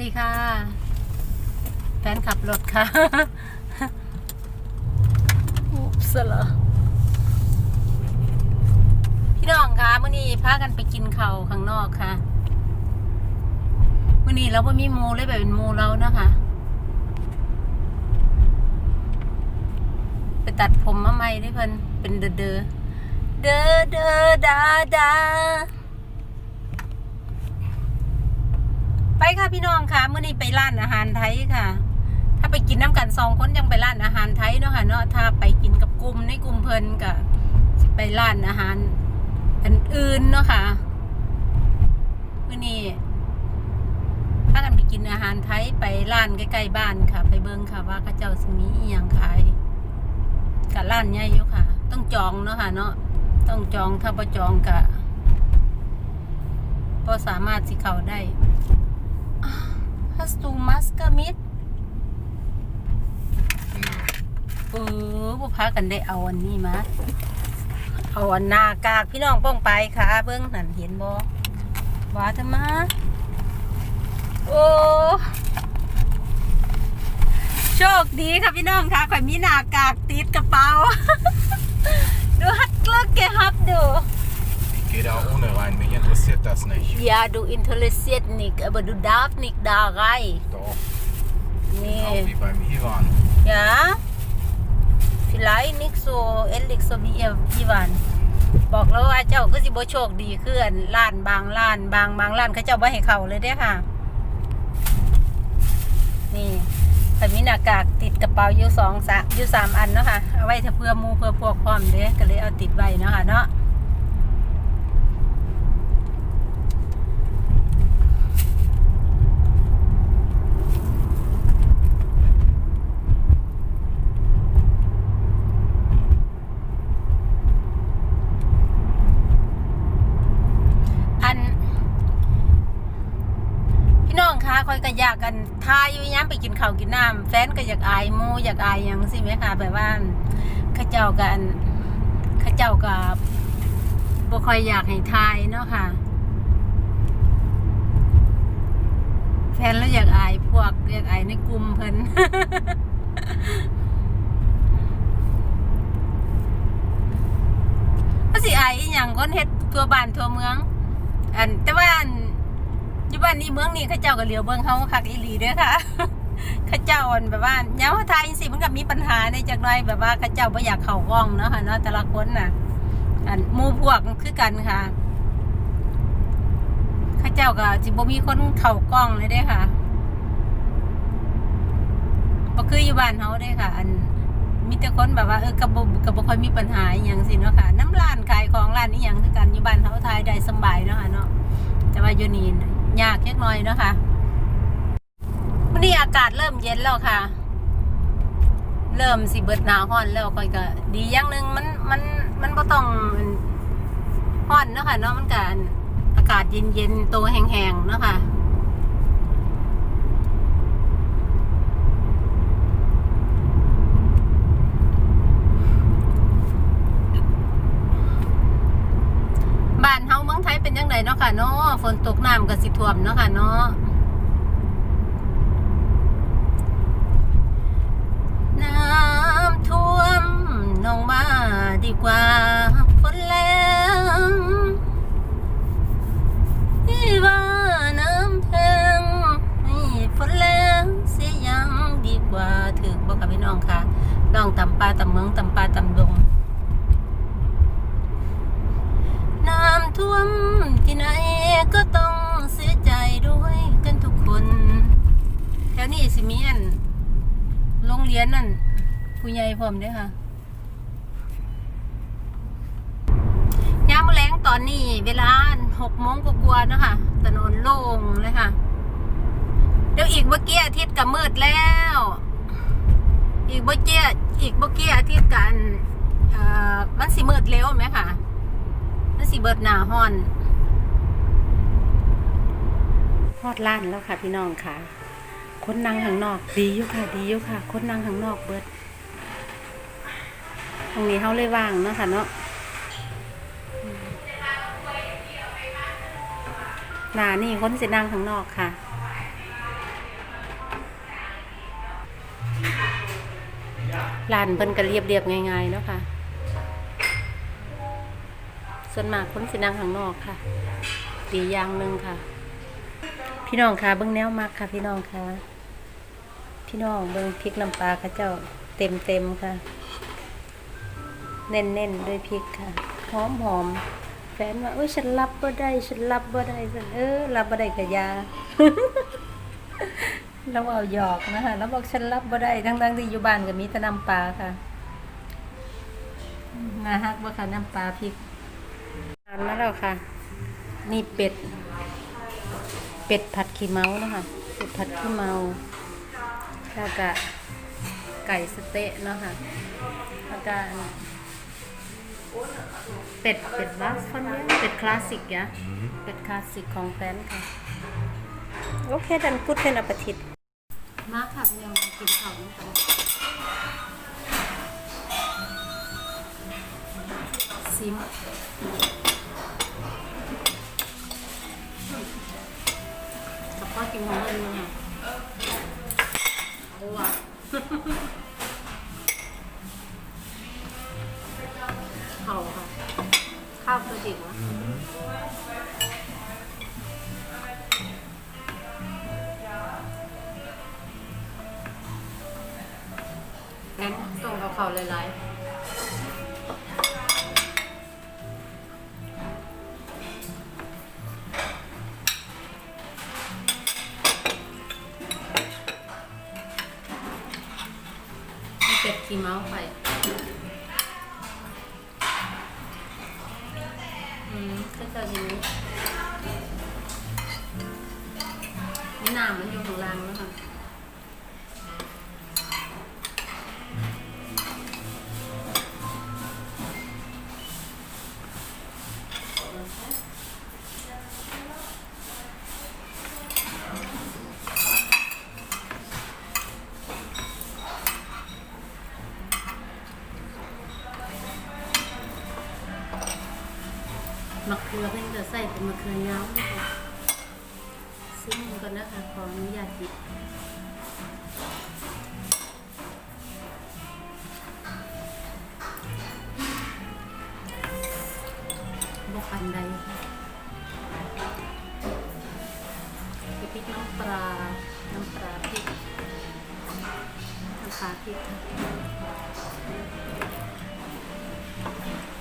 ดีค่ะ แฟนขับรถค่ะอุ๊บสละพี่น้องคะมื่อนี้พากันไปกินข้าวข้างนอกค่ะมื่อนี้เราไม่มีหมูเลยแบบเป็นหมูเรานะคะไปตัดผมมาใหม่ได้เพิ่นเป็นเดอเดอเดอเดอดาดา ไปค่ะพี่น้องค่ะเมื่อนี้ไปร้านอาหารไทยค่ะ ถ้าไปกินน้ำกันสองคนยังไปร้านอาหารไทยเนาะค่ะเนาะถ้าไปกินกับกลุ่มในกลุ่มเพลินก็สิไปร้านอาหารอันอื่นเนาะค่ะเมื่อนี้ถ้ากันไปกินอาหารไทยไปร้านใกล้ๆบ้านค่ะ ไปเบิ่งค่ะ ว่าข้าเจ้าสิมีอหย่างขายกับร้านใหญ่อยู่ค่ะ ต้องจองเนาะค่ะเนาะต้องจองถ้าบ่จองก็บ่สามารถสิเข้าได้ Hast du Maske mit? เออพวกพากันได้เอาอันนี้มาเอาอันหนากากพี่น้องป้องไปค่ะ เบิ้งนั่นเห็นบ่ว่าทำไมาโอ้โชคดีค่ะพี่น้องค่ะข่อยมีหน้ากากติดกระเป๋า ดูฮัดเลิกเกฮับดู Ich gehe da ohne rein, mich interessiert das nicht. Ja, du interessierst nicht, aber du darfst nicht da rein. Doch, Nee. auch wie beim Iran. Ja, vielleicht nicht so ehrlich so wie ihr Ivan บอกแล้วว่าเจ้าก็สิบ่โชคดีคืออันร้านบางร้านบางบางร้านเขาเจ้าบ่ให้เข้าเลยเด้อค่ะ นี่แต่มีหน้ากากติดกระเป๋าอยู่สองสามอยู่สามอันเนาะค่ะ เอาไว้ถ้าเพื่อหมูเพื่อพวกพร้อมเด้ก็เลยเอาติดไว้เนาะค่ะเนาะ อัน พี่น้องคะคอย ก็อยากกันทายอยู่ย้ำไปกินข้าวกินน้ำแฟนก็อยากอายมูอยากอายหยังสิไหมคะแบบว่าข้าเจ้ากันข้าเจ้ากับบ่ค่อยอยากให้ทายเนาะค่ะ แฟนแล้วอยากอายพวกอยากอายในกลุ่มเพิ่นก็สิอายอหย่างคนเฮ็ดตัวบ้านทั่วเมือง อันแต่ว่าอัน อยู่บ้านนี้เมืองนี้ข้าเจ้าก็เหลียวเบิ่งเฮาคักอีหลีเด้อค่ะข้าเจ้าอันแบบว่าย้ำว่าทายจังซี่มันก็มีปัญหาในจักน่อยแบบว่าข้าเจ้าบ่อยากเข้ากล้องเนาะค่ะเนาะแต่ละคนน่ะอันมูพวกคือกันค่ะข้าเจ้าก็สิบ่มีคนเข้ากล้องเลยเด้ค่ะบ่คืออยู่บ้านเฮาเด้ค่ะ อันมีแต่คนแบบว่าเออก็บ่ก็บ่ค่อยมีปัญหาอย่างสิเนาะค่ะ น้ำร้านขายของร้านนี้อย่างคือกันอยู่บ้านเฮาทายได้สบายเนาะค่ะเนาะแต่ว่าอยู่นี่น่ะ ยากเล็กน้อยเนาะค่ะวันนี้อากาศเริ่มเย็นแล้วค่ะ เริ่มสิเบิดหนาวห้อนแล้วก็ก็ ดีอย่างหนึ่งมันมันมันบ่ต้องห้อนเนาะค่ะเนาะมันก็อากาศเย็นๆโตแห้งๆเนาะค่ะ บ้านเฮาเมืองไทยเป็นยังไงเนาะ ค่ะเนาะฝนตกน้ำก็สิท่วมเนาะค่ะเนาะน้ำท่วมน้องมาดีกว่าฝนแรงที่ว่าน้ำแพงให้ฝนแรงเสียยังดีกว่าถึกบอกกับพี่น้องค่ะลองตำปลาตำเมืองตำปลาตำดงน้ำท่วม สิมีอันโรงเรียนนั่นผู้ใหญ่พร้อมเด้อค่ะยามมอแรงตอนนี้ เวลาหกโมงกว่าๆนะคะถนนโล่งเลยค่ะ เดี๋ยวอีกเมื่อกี้อาทิตย์ก็มืดแล้ว อีกเมื่อกี้อีกเมื่อกี้อาทิตย์กันมันสิมืดเร็วไหมค่ะ มันสิเบิดหนาฮอนฮอดล้านแล้วค่ะพี่น้องค่ะ คนนั่งข้างนอก ดีอยู่ค่ะ ดีอยู่ค่ะ คนนั่งข้างนอกเบิด ตรงนี้เขาเลยว่างเนาะค่ะเนาะนานี่คนสินั่งข้างนอกค่ะลานเพิ่นก็เรียบเรียบง่ายๆเนาะค่ะ ส่วนมากคนสินั่งข้างนอกค่ะ ดีอย่างหนึ่งค่ะ พี่น้องค่ะเบิ้งแนวมักค่ะ พี่น้องค่ะ พี่น้องเบิ้งพริกน้ำปลาค่ะเจ้าเต็มเต็มค่ะ เน้นเน้นด้วยพริกค่ะหอมหอมแฟนว่าเอ้ยฉันรับบ่ได้ฉันรับบ่ได้ฉันเออรับบ่ได้กับยาเราเอาหยอกนะคะแล้วบอกฉันรับบ่ได้ทั้งๆที่อยู่บ้านก็มีแต่น้ำปลาค่ะนาฮักบ่ค่ะน้ำปลาพริกทานมาแล้วค่ะ นี่เป็ด เป็ดผัดขี้เมานะคะเป็ดผัดขี้เมาแล้วก็ไก่สะเต๊ะเนาะค่ะแล้วก็เป็ดเป็ดบัสฟันเนี่ยเป็ดคลาสสิกยะเป็ดคลาสสิกของแฟนค่ะโอเคดันกุดเป็นอปทิตมาค่ะพี่น้องกินข้าวด้วยกันซิม กับพ่อกินของเล่นมั้งอะโอ้ว่ะข้าวค่ะ ข้าวตัวจริงวะงั้นส่งกับเขาหลายๆให้ ขี้เมาส์ไปอืมก็จะทีนี้นี่น้ำมันอยู่ข้างล่างแล้วค่ะ มะเขือยาวนะคะซึ่งก่อนนะคะขออนุญาตหยิบบอกปันใดค่ะพริกน้ำปลา น้ำปลาพริก น้ำปลาพริกค่ะ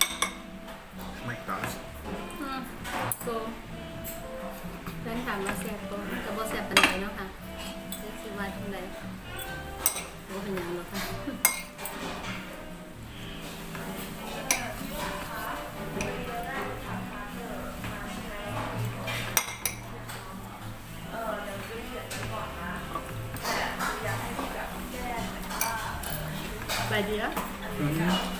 ซเพื่อนถามว่าแซ่บบ่ก็บ่แซ่บปานใดเนาะค่ะเรียกสิว่าจังไดบ่เป็นหยังหรอกค่ะไปเดียว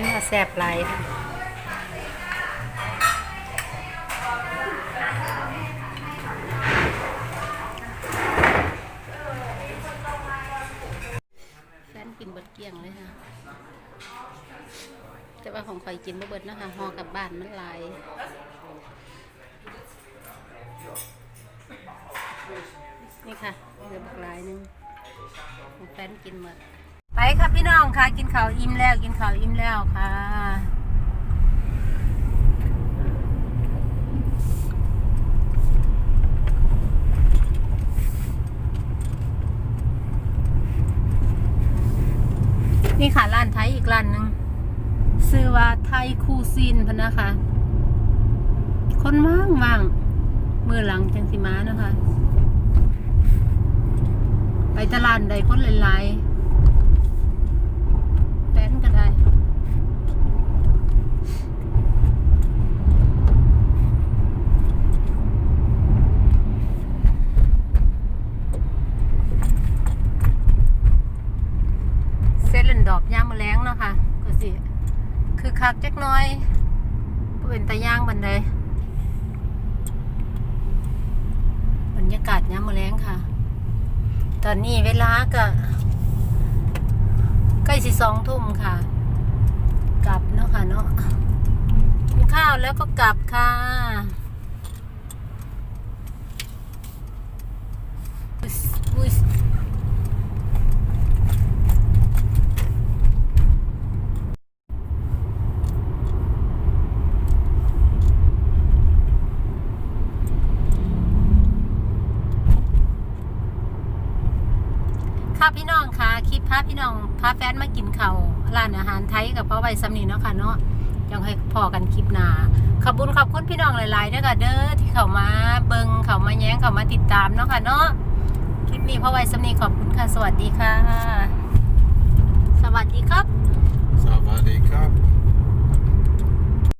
นมาแซ่บหลายค่ะแฟนกินเบิดเกลี้ยงเลยค่ะ แต่ว่าของข่อยกินบ่เบิดนะคะห่อกลับบ้านมันหลายนี่ค่ะเหลือบักหลายหนึงของแฟนกินหมด ค่ะพี่น้องค่ะ กินข้าวอิ่มแล้วกินข้าวอิ่มแล้วค่ะ นี่ค่ะร้านไทยอีกร้านหนึ่งชื่อว่าไทยคูซินพะนะคะ คนว่างว่างมือหลังจังสิมานะคะ ไปตลาดใดคนหลายๆ แฟนได้เซตเลนดอบย่ามมาแรงเนาะค่ะก็สิ คือคักจักน้อย เป็นตะย่างบันไดบรรยากาศย่ามมาแรงค่ะ ตอนนี้เวลาก็ ใกล้สิสองทุ่มค่ะ กลับเนาะค่ะเนาะกินข้าวแล้วก็กลับค่ะอุ๊ยอุ๊ยค่ะพี่น้ องค่ะคลิปพาพี่น้องพาแฟนมากินข้าวร้านอาหารไทยกับพ่อใบสำนีเนาะค่ะเนาะยังให้พอกันคลิปหนาขอบคุณขอบคุณพี่น้องหลายๆด้วยค่ะเด้อที่เข้ามาเบิงเข้ามาแย้งเข้ามาติดตามเนาะค่ะเนาะคลิปนี้พ่อใบสำนีขอบคุณค่ะ สวัสดีค่ะ สวัสดีครับ สวัสดีครับ